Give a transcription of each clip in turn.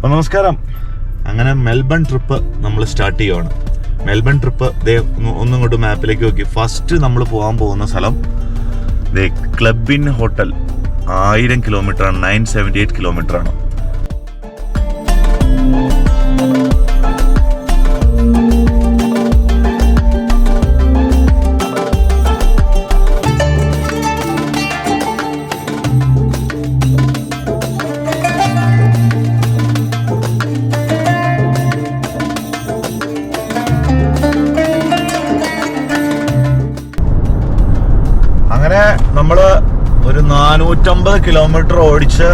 അപ്പൊ നമസ്കാരം. അങ്ങനെ മെൽബൺ ട്രിപ്പ് നമ്മൾ സ്റ്റാർട്ട് ചെയ്യുകയാണ് മെൽബൺ ട്രിപ്പ് ദേ ഒന്നും കൊണ്ട് മാപ്പിലേക്ക് നോക്കി. ഫസ്റ്റ് നമ്മൾ പോകാൻ പോകുന്ന സ്ഥലം ദേ ക്ലബിൻ ഹോട്ടൽ. ആയിരം കിലോമീറ്റർ ആണ് നയൻ സെവന്റി എയ്റ്റ് കിലോമീറ്റർ ആണ് നാനൂറ്റമ്പത് കിലോമീറ്റർ ഓടിച്ച്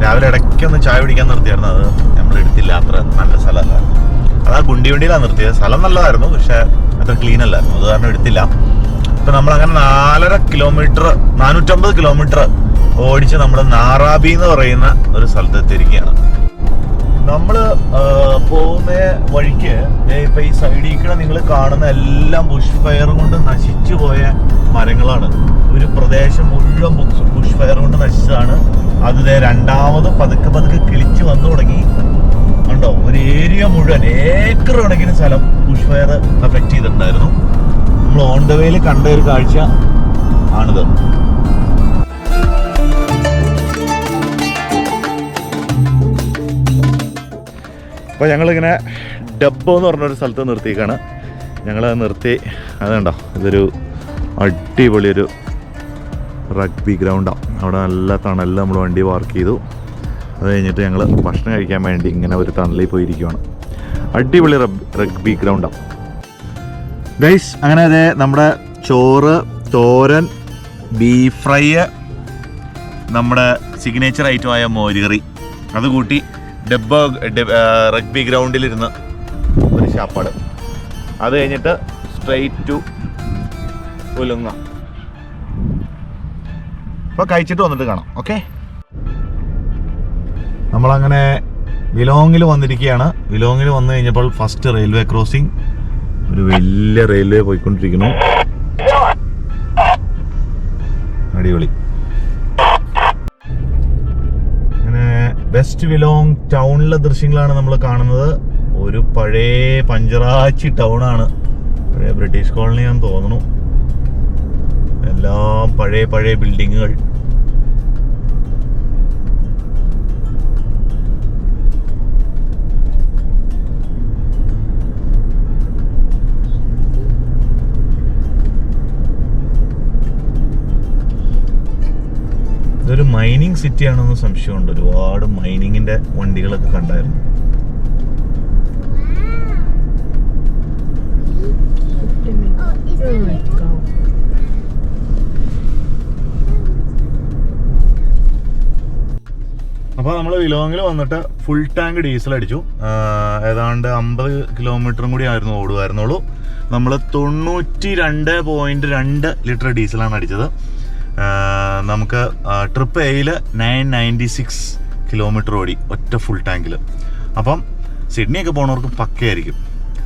രാവിലെ ഇടയ്ക്കൊന്ന് ചായ പിടിക്കാൻ നിർത്തിയായിരുന്നു. അത് നമ്മൾ എടുത്തില്ല. അത്ര നല്ല സ്ഥലമല്ല. അത് ആ ഗുണ്ടി വണ്ടിയിലാണ് നിർത്തിയത്. സ്ഥലം നല്ലതായിരുന്നു പക്ഷേ അത്ര ക്ലീൻ അല്ലായിരുന്നു. അത് കാരണം എടുത്തില്ല. അപ്പം നമ്മൾ അങ്ങനെ നാലര കിലോമീറ്റർ നാനൂറ്റമ്പത് കിലോമീറ്റർ ഓടിച്ച് നമ്മൾ നാറാബി എന്ന് പറയുന്ന ഒരു സ്ഥലത്ത് എത്തിയിരിക്കുകയാണ്. നമ്മൾ ആ, പോകുന്ന വഴിക്ക് ഇപ്പൊ ഈ സൈഡിൽ കൂടെ നിങ്ങൾ കാണുന്ന എല്ലാം ബുഷ് ഫയർ കൊണ്ട് നശിച്ചു പോയ മരങ്ങളാണ്. ഒരു പ്രദേശം മുഴുവൻ ബുഷ് ഫയർ കൊണ്ട് നശിച്ചതാണ്. അത് രണ്ടാമത് പതുക്കെ പതുക്കെ കിളിച്ച് വന്നു തുടങ്ങി. ഉണ്ടോ ഒരു ഏരിയ മുഴുവൻ ഏക്കർ കണക്കിന് സ്ഥലം ബുഷ് ഫയർ എഫക്ട് ചെയ്തിട്ടുണ്ടായിരുന്നു. നമ്മൾ ഓൺ ദ വേയിൽ കണ്ട ഒരു കാഴ്ച ആണിത്. അപ്പോൾ ഞങ്ങളിങ്ങനെ ഡബ്ബോ എന്ന് പറഞ്ഞൊരു സ്ഥലത്ത് നിർത്തിയേക്കാണ്. ഞങ്ങൾ നിർത്തി അതുണ്ടോ ഇതൊരു അടിപൊളിയൊരു റഗ്ബി ഗ്രൗണ്ടാണ് അവിടെ നല്ല തണലിൽ നമ്മൾ വണ്ടി പാർക്ക് ചെയ്തു. അത് കഴിഞ്ഞിട്ട് ഞങ്ങൾ ഭക്ഷണം കഴിക്കാൻ വേണ്ടി ഇങ്ങനെ ഒരു തണലിൽ പോയിരിക്കുവാണ്. അടിപൊളി റഗ്ബി ഗ്രൗണ്ടാണ് ഗൈസ് അങ്ങനെ അതെ നമ്മുടെ ചോറ് തോരൻ ബീഫ് ഫ്രൈ നമ്മുടെ സിഗ്നേച്ചർ ഐറ്റമായ മോരുകറി. അത് കൂട്ടി ഡബ്ബ റഗ്ബി ഗ്രൗണ്ടിലിരുന്ന് ഒരു ഷാപ്പാട് അത് കഴിഞ്ഞിട്ട് സ്ട്രെയിറ്റ് ടു ഉലുങ്ങ. അപ്പോൾ കഴിച്ചിട്ട് വന്നിട്ട് കാണാം ഓക്കെ നമ്മളങ്ങനെ വിലോങ്ങിൽ വന്നിരിക്കുകയാണ്. വിലോങ്ങിൽ വന്നു കഴിഞ്ഞപ്പോൾ ഫസ്റ്റ് റെയിൽവേ ക്രോസിംഗ് ഒരു വലിയ റെയിൽവേ പോയിക്കൊണ്ടിരിക്കുന്നു. അടിപൊളി. വെസ്റ്റ് വിലോങ് ടൗണിലെ ദൃശ്യങ്ങളാണ് നമ്മൾ കാണുന്നത്. ഒരു പഴയ പഞ്ചറാച്ചി ടൗണാണ്. പഴയ ബ്രിട്ടീഷ് കോളനി ഞാൻ തോന്നുന്നു. എല്ലാം പഴയ പഴയ ബിൽഡിങ്ങുകൾ ഇതൊരു മൈനിങ് സിറ്റി ആണെന്ന് സംശയമുണ്ട്. ഒരുപാട് മൈനിങ്ങിന്റെ വണ്ടികളൊക്കെ കണ്ടായിരുന്നു. അപ്പോൾ നമ്മൾ വിലോങ്ങിൽ വന്നിട്ട് ഫുൾ ടാങ്ക് ഡീസൽ അടിച്ചു. ഏതാണ്ട് അമ്പത് കിലോമീറ്ററും കൂടി ആയിരുന്നു ഓടുമായിരുന്നുള്ളൂ നമ്മൾ തൊണ്ണൂറ്റി രണ്ട് പോയിന്റ് രണ്ട് ലിറ്റർ ഡീസലാണ് അടിച്ചത്. നമുക്ക് ട്രിപ്പ് എയിൽ നയൻ നയന്റി സിക്സ് കിലോമീറ്റർ ഓടി ഒറ്റ ഫുൾ ടാങ്കിൽ അപ്പം സിഡ്നിയൊക്കെ പോണവർക്ക് പക്കയായിരിക്കും.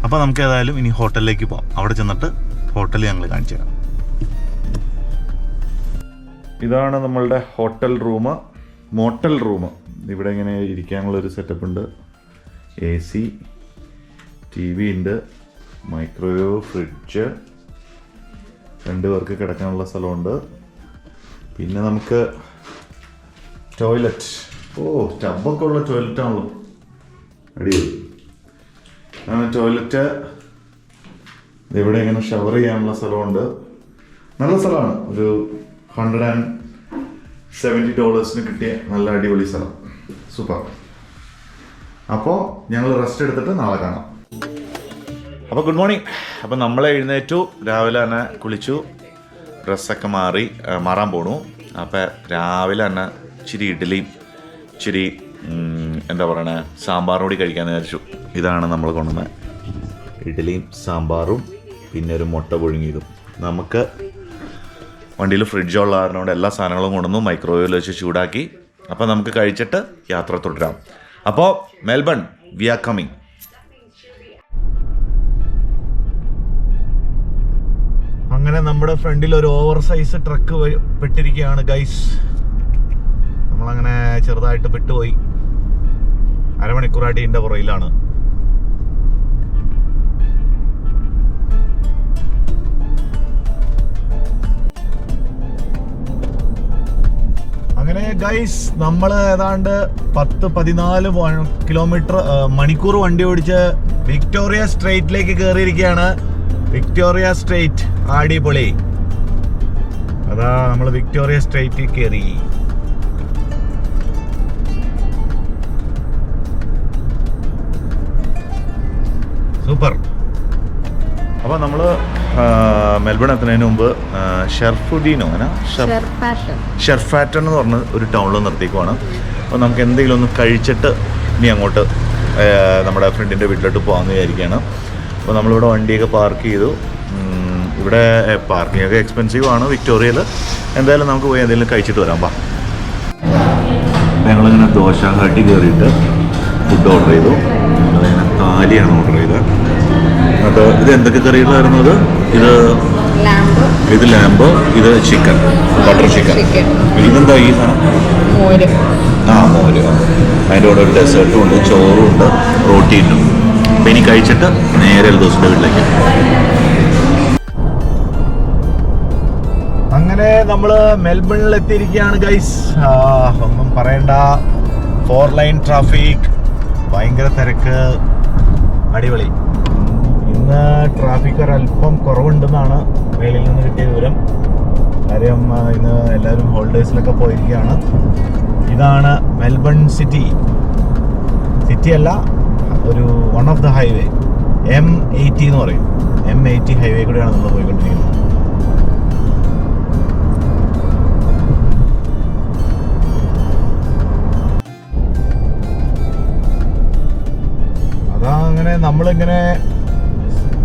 അപ്പം നമുക്ക് ഏതായാലും ഇനി ഹോട്ടലിലേക്ക് പോകാം അവിടെ ചെന്നിട്ട് ഹോട്ടൽ ഞങ്ങൾ കാണിച്ചു തരാം. ഇതാണ് നമ്മളുടെ ഹോട്ടൽ റൂം മോട്ടൽ റൂം. ഇവിടെ ഇങ്ങനെ ഇരിക്കാനുള്ള ഒരു സെറ്റപ്പ് ഉണ്ട്. എ സി ടി വി ഉണ്ട് മൈക്രോവേവ് ഫ്രിഡ്ജ് രണ്ട് പേർക്ക് കിടക്കാനുള്ള സ്ഥലമുണ്ട്. പിന്നെ നമുക്ക് ടോയ്ലറ്റ് ഓ ടബൊക്കെ ഉള്ള ടോയ്ലറ്റ് ആണല്ലോ. അടിപൊളി. അങ്ങനെ ടോയ്ലറ്റ് ഇവിടെ ഇങ്ങനെ ഷവർ ചെയ്യാനുള്ള സ്ഥലമുണ്ട്. നല്ല സ്ഥലമാണ്. ഒരു ഹൺഡ്രഡ് ആൻഡ് സെവന്റി ഡോളേഴ്സിന് കിട്ടിയ നല്ല അടിപൊളി സ്ഥലം. സൂപ്പർ അപ്പോൾ ഞങ്ങൾ റെസ്റ്റ് എടുത്തിട്ട് നാളെ കാണാം. അപ്പോൾ ഗുഡ് മോർണിംഗ് അപ്പോൾ നമ്മൾ എഴുന്നേറ്റു. രാവിലെ തന്നെ കുളിച്ചു. ഡ്രസ്സൊക്കെ മാറി മാറാൻ പോണു. അപ്പോൾ രാവിലെ തന്നെ ഇച്ചിരി ഇഡ്ഡലിയും ഇച്ചിരി എന്താ പറയണേ സാമ്പാറും കൂടി കഴിക്കാമെന്ന് വിചാരിച്ചു. ഇതാണ് നമ്മൾ കൊണ്ടുവന്ന ഇഡ്ഡലിയും സാമ്പാറും പിന്നെ ഒരു മുട്ട പുഴുങ്ങിയതും. നമുക്ക് വണ്ടിയിൽ ഫ്രിഡ്ജുള്ള കൊണ്ട് എല്ലാ സാധനങ്ങളും കൊണ്ടുവന്നു മൈക്രോവേവിൽ വെച്ച് ചൂടാക്കി. അപ്പോൾ നമുക്ക് കഴിച്ചിട്ട് യാത്ര തുടരാം. അപ്പോൾ മെൽബൺ വി ആർ കമ്മിങ് അങ്ങനെ നമ്മുടെ ഫ്രണ്ടിൽ ഒരു ഓവർ സൈസ് ട്രക്ക് പെട്ടിരിക്കുകയാണ് ഗൈസ് നമ്മളങ്ങനെ ചെറുതായിട്ട് പെട്ടുപോയി. അരമണി അരമണിക്കൂറായിട്ട് ഇതിന്റെ പുറയിലാണ് അങ്ങനെ ഗൈസ് നമ്മൾ ഏതാണ്ട് പത്ത് പതിനാല് കിലോമീറ്റർ മണിക്കൂർ വണ്ടി ഓടിച്ച് വിക്ടോറിയ സ്ട്രേറ്റിലേക്ക് കയറിയിരിക്കുകയാണ് വിക്ടോറിയ സ്ട്രേറ്റ് ആടിപൊളി അതാ നമ്മൾ വിക്ടോറിയ സ്ട്രേറ്റിൽ കയറി സൂപ്പർ. അപ്പോൾ നമ്മൾ മെൽബൺ എത്തുന്നതിന് മുമ്പ് ഷെർഫുദ്ദീനോ ഷെർഫാറ്റൺ. എന്ന് പറഞ്ഞ ഒരു ടൗണിൽ നിർത്തിക്കുവാണ്. അപ്പോൾ നമുക്ക് എന്തെങ്കിലും ഒന്ന് കഴിച്ചിട്ട് ഇനി അങ്ങോട്ട് നമ്മുടെ ഫ്രണ്ടിന്റെ വീട്ടിലോട്ട് പോകാമെന്ന് വിചാരിക്കുകയാണ് അപ്പോൾ നമ്മളിവിടെ വണ്ടിയൊക്കെ പാർക്ക് ചെയ്തു. ഇവിടെ പാർക്കിംഗ് ഒക്കെ എക്സ്പെൻസീവ് ആണ് വിക്ടോറിയയിൽ എന്തായാലും നമുക്ക് പോയി എന്തെങ്കിലും കഴിച്ചിട്ട് വരാം പാ ഞങ്ങളിങ്ങനെ ദോശ ഹട്ടി കയറിയിട്ട് ഫുഡ് ഓർഡർ ചെയ്തു. ഞങ്ങളിങ്ങനെ താലിയാണ് ഓർഡർ ചെയ്തത്. അത് ഇത് എന്തൊക്കെ കറികളായിരുന്നു അത്? ഇത് ഇത് ലാമ്പ് ഇത് ചിക്കൻ ബട്ടർ ചിക്കൻ ഇതെന്താ ഈ സാധനം? ആ മോര്. അതിന്റെ കൂടെ ഒരു ഡെസേർട്ടും ഉണ്ട് ചോറും ഉണ്ട് റോട്ടിയുണ്ട് അപ്പം ഇനി കഴിച്ചിട്ട് നേരെ ദിവസത്തെ വീട്ടിലേക്ക്. അങ്ങനെ നമ്മൾ മെൽബണിൽ എത്തിയിരിക്കുകയാണ് ഗൈസ് ഒന്നും പറയണ്ട. ഫോർ ലൈൻ ട്രാഫിക് ഭയങ്കര തിരക്ക്. അടിപൊളി. ഇന്ന് ട്രാഫിക് ഒരല്പം കുറവുണ്ടെന്നാണ് മേലിൽ നിന്ന് കിട്ടിയ വിവരം. കാര്യം ഇന്ന് എല്ലാവരും ഹോളിഡേയ്സിലൊക്കെ പോയിരിക്കുകയാണ്. ഇതാണ് മെൽബൺ സിറ്റി സിറ്റി അല്ല ഒരു one off the highway M eighty എന്ന് പറയും. എം എയ്റ്റി ഹൈവേ കൂടെയാണ് നമ്മൾ പോയിക്കൊണ്ടിരിക്കുന്നത്. അതാ അങ്ങനെ നമ്മളിങ്ങനെ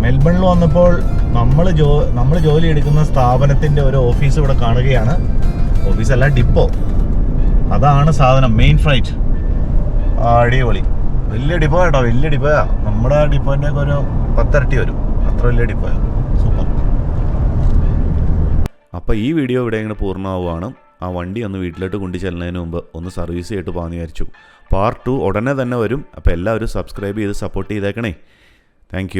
മെൽബണിൽ വന്നപ്പോൾ നമ്മൾ ജോ നമ്മൾ ജോലി എടുക്കുന്ന സ്ഥാപനത്തിന്റെ ഒരു ഓഫീസ് ഇവിടെ കാണുകയാണ്. ഓഫീസല്ല ഡിപ്പോ. അതാണ് സാധനം മെയിൻ ഫ്ലൈറ്റ്. അടിപൊളി. വലിയ ഡിപ്പോ കേട്ടോ വലിയ ഡിപ്പോയാ. നമ്മുടെ ഡിപ്പോന്റെ ഒക്കെ ഒരു പത്തരട്ടി വരും. അത്ര വലിയ ഡിപ്പോയാ. സൂപ്പർ. അപ്പോൾ ഈ വീഡിയോ ഇവിടെ ഇങ്ങനെ പൂർണമാവുകയാണ്. ആ വണ്ടി ഒന്ന് വീട്ടിലോട്ട് കൊണ്ടു ചെല്ലുന്നതിന് മുമ്പ് ഒന്ന് സർവീസ് ചെയ്തിട്ട് പോകാമെന്ന് വിചാരിച്ചു. പാർട്ട് ടു ഉടനെ തന്നെ വരും. അപ്പോൾ എല്ലാവരും സബ്സ്ക്രൈബ് ചെയ്ത് സപ്പോർട്ട് ചെയ്തേക്കണേ. താങ്ക്